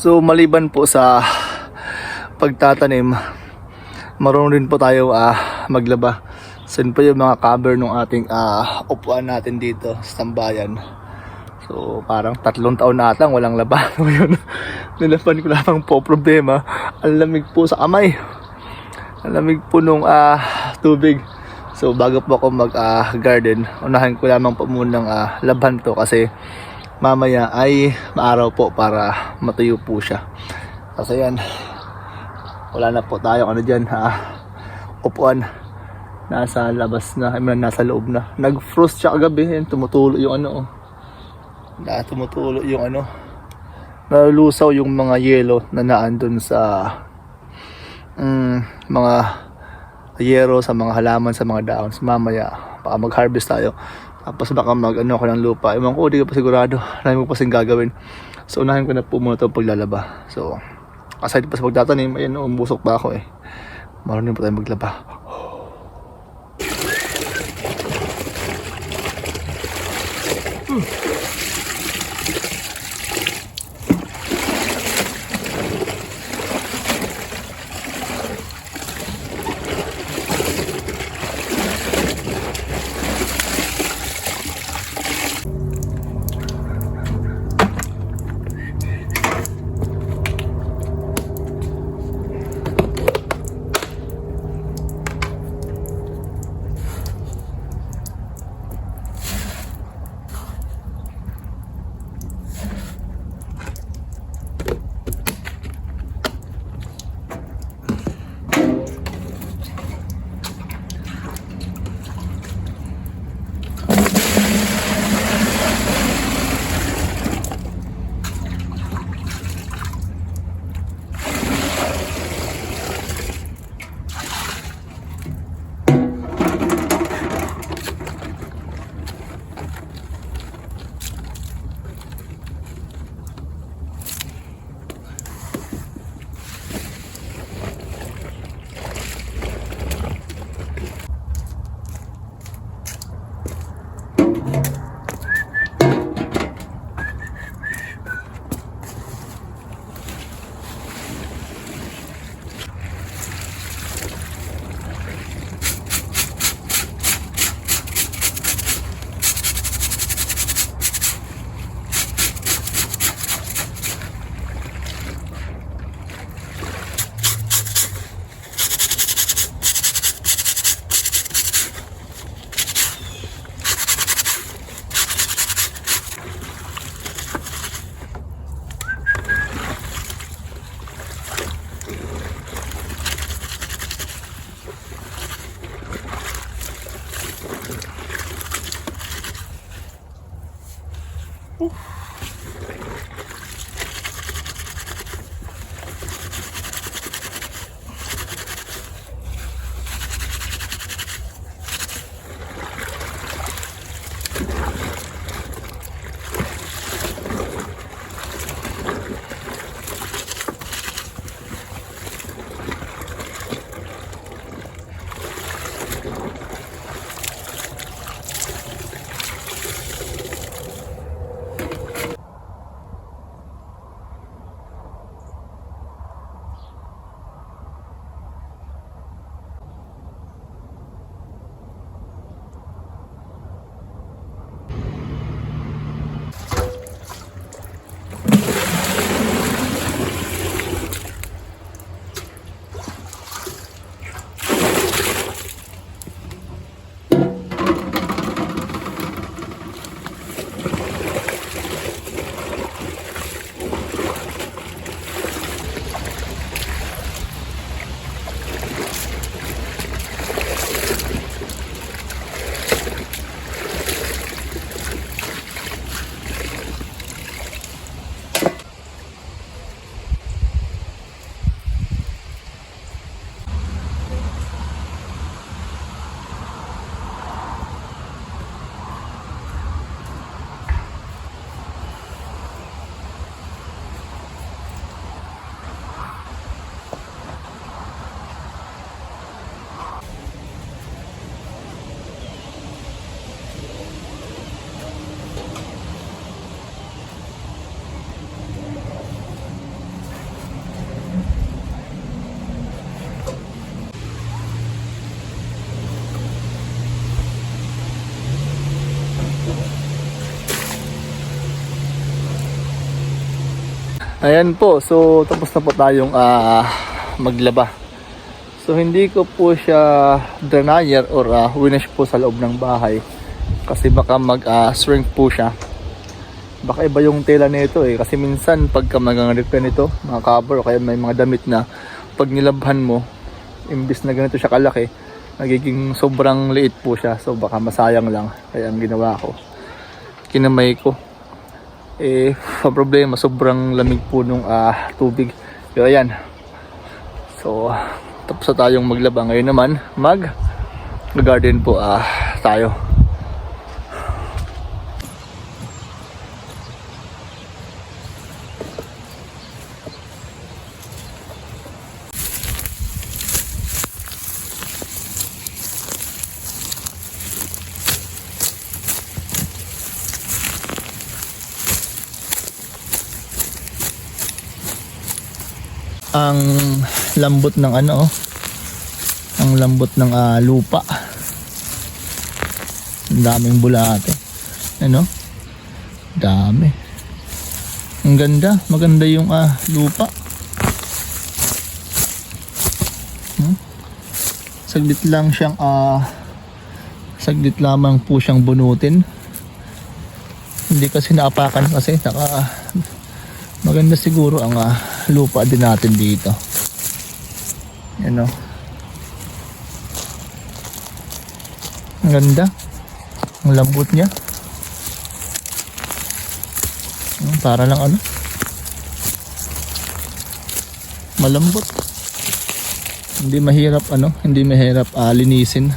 So maliban po sa pagtatanim, marunong rin po tayo ah, maglaba. Yun po yung mga cover ng ating ah, upuan natin dito sa tambayan. So parang tatlong taon na atang walang laba. Ngayon, nilaban ko lamang po problema. Ang lamig po sa kamay. Ang lamig po nung ah, tubig. So bago po ako mag ah, garden, unahin ko lamang po muna ng ah, laban to kasi mamaya ay maaraw po para matuyo po siya. Kasi yan, wala na po tayong ano dyan ha, upuan. Nasa labas na, mean, nasa loob na. Nag-frost siya kagabi, yan, tumutulo yung ano oh. Na, tumutulo yung ano. Nalulusaw yung mga yelo na naandun sa mm, mga yero sa mga halaman sa mga dahon. Mamaya, baka mag-harvest tayo. Tapos baka mag ano ako ng lupa. Ewan ko, di ko pa sigurado. Marami ko pa kasing gagawin. So unahin ko na po muna ito paglalaba. So, aside pa sa pagtatanim, ayun, umusok pa ako eh. Marunong pa tayo maglaba. Ayan po, so tapos na po tayong ah, maglaba. So hindi ko po siya drenayer or uh, winish po sa loob ng bahay kasi baka mag ah, po siya. Baka iba yung tela nito eh kasi minsan pagka magangalit ka nito, mga cover o kaya may mga damit na pag nilabhan mo, imbis na ganito siya kalaki, nagiging sobrang liit po siya. So baka masayang lang. Kaya ang ginawa ko, kinamay ko. Eh, problema, sobrang lamig po nung ah, tubig. Pero ayan. So, tapos na tayong maglaba. Ngayon naman, mag garden po ah, tayo. Ang lambot ng ano oh. ang lambot ng ah, lupa. Ang daming bulate. Ano? Dami. Ang ganda. Maganda yung ah, lupa. Hmm? saglit lang siyang ah, saglit lamang po siyang bunutin. Hindi kasi naapakan kasi naka maganda siguro ang ah, lupa din natin dito. Yan o ang ganda. Ang lambot niya. Hmm, para lang ano. Malambot. Hindi mahirap ano hindi mahirap ah, linisin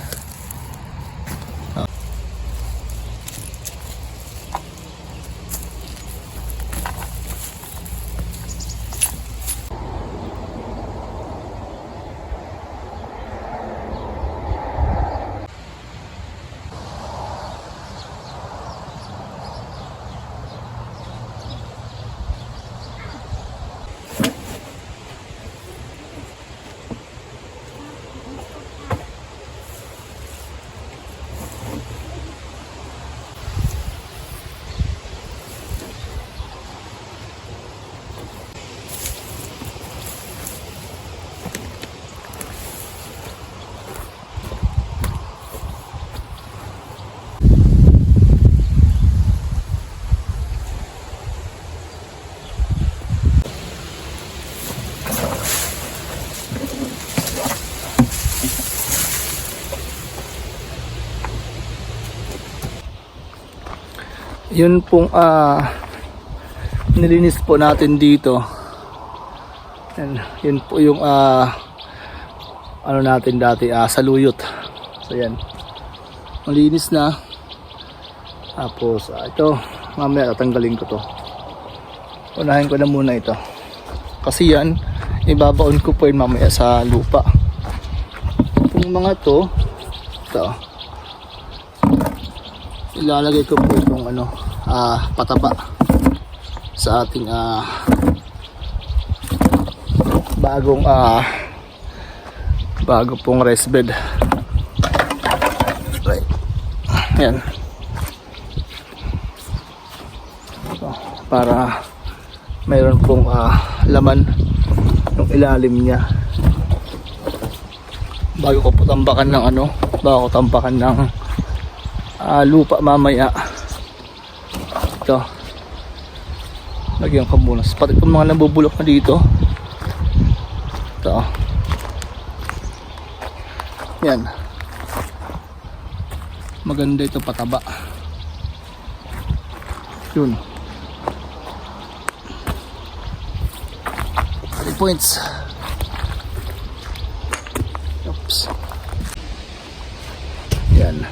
yun pong ah nilinis po natin dito. Yan, yun po yung ah ano natin dati ah saluyot. So yan. Malinis na. Tapos ah, ito mamaya tatanggalin ko to. Unahin ko na muna ito. Kasi yan ibabaon ko po yun mamaya sa lupa. Itong mga to ito. Ilalagay ko po itong ano ah pataba sa ating ah bagong ah bago pong rest bed. Right. Yan so, para mayroon pong ah laman ng ilalim niya. Bago ko po tambakan ng ano bago ko tambakan ng ah, lupa mamaya ito lagyan ko muna pati itong mga nabubulok na dito. Ito. Yan. Maganda ito pataba. Yun. 3 points. Oops. Yan.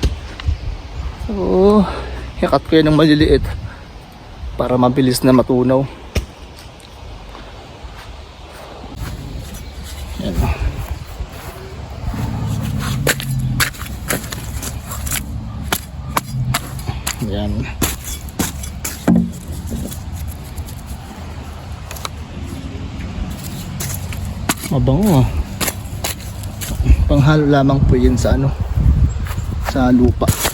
So, yakat ko yan ng maliliit para mabilis na matunaw. Yan. Mabango ah. Panghalo lamang po yun sa ano sa lupa.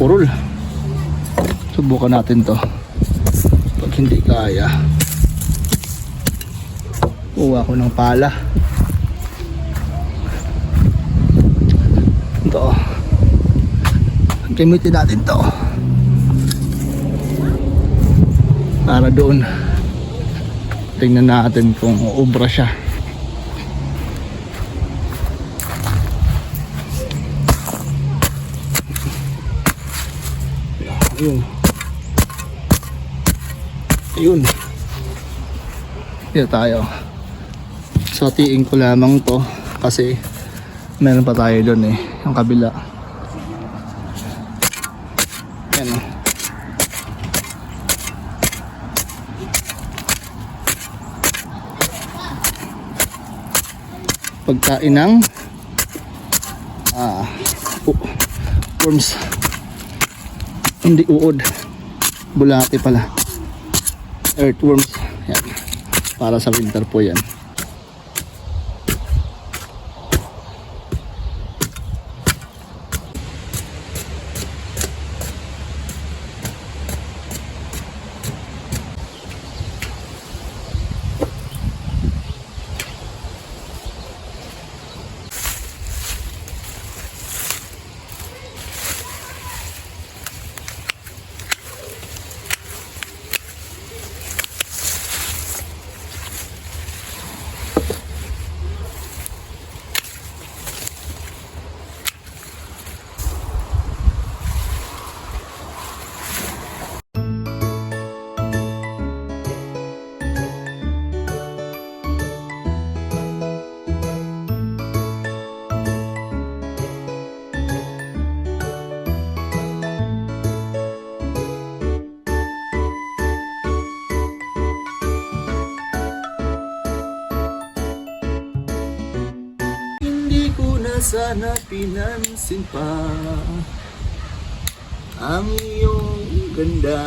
Purol. Subukan natin to. Pag hindi kaya, kuha ko ng pala. Ito. Gamitin natin to. Para doon. Tingnan natin kung ubra siya. Ayun. Ayun. Dito tayo. Satiin ko lamang to kasi meron pa tayo doon eh. Yung kabila. Yan. Pagkain ng ah, worms hindi uod. Bulati pala. Earthworms. Yan. Para sa winter po yan sana pinansin pa Ang iyong ganda.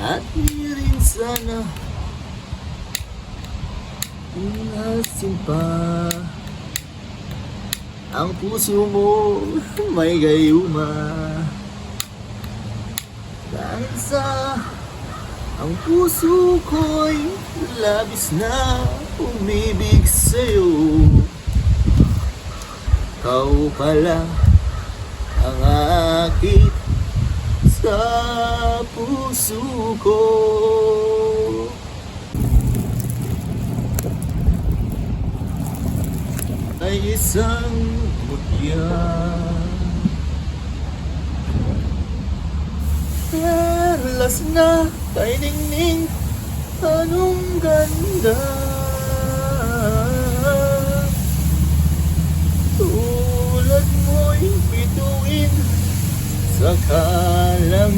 At di rin sana Pinasin pa Ang puso mo may gayuma. Dahil sa ang puso ko'y labis na umibig sa'yo Kau pala ang akit sa puso ko. Ay isang mutya. Perlas na kay ningning Anong ganda mo'y bituin Sa kalangitan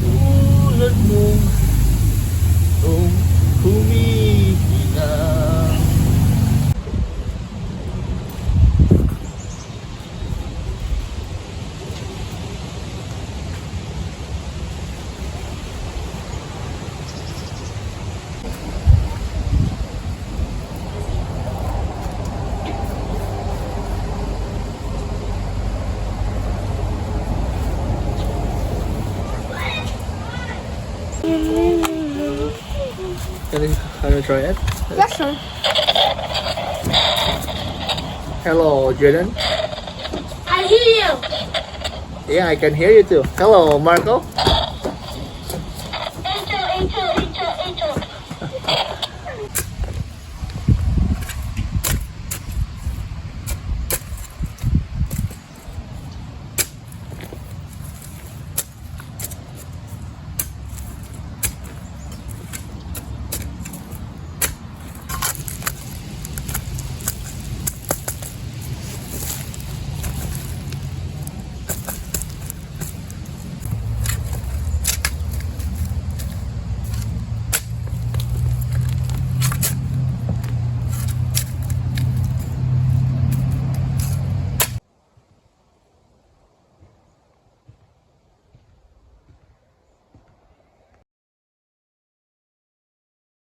Tulad mong Can you, can you try it? Yes, sir. Hello, Jordan. I hear you. Yeah, I can hear you too. Hello, Marco.